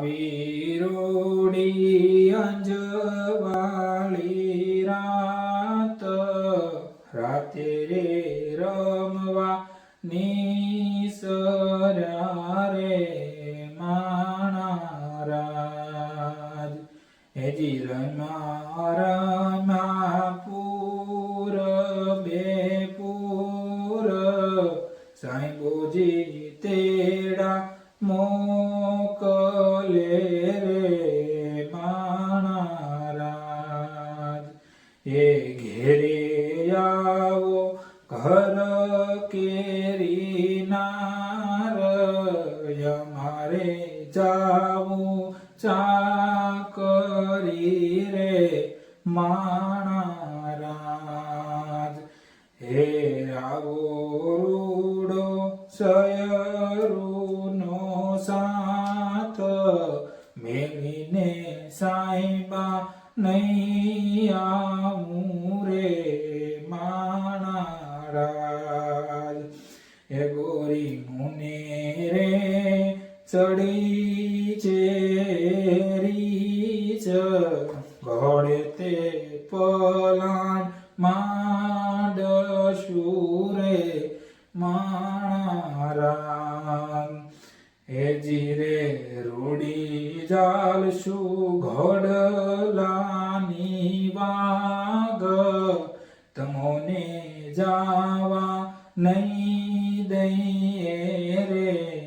આવી રોડી અંજવાળી રાત રાતે રે રમવા નિસર્યા રે માણા રાજ હેજી રમા રમા પૂર બે પૂર સાંઈબોજી તેડા મોકલે રે માણારાજ એ ઘેરે આવો, ઘર કેરી નાર અમારે જાવું ચાકરી રે માણા રાજ હે આવો રૂડો સયરુનો મેલીને સાઈબા નહીં આવું રે માણા એ ગોરી મુને રે ચડી ચેરી ચ ઘોડે તે પલાણ માંડ રૂડી જાલશું ઘોડલાની વાગ તમોને જાવા નહીં દઈએ રે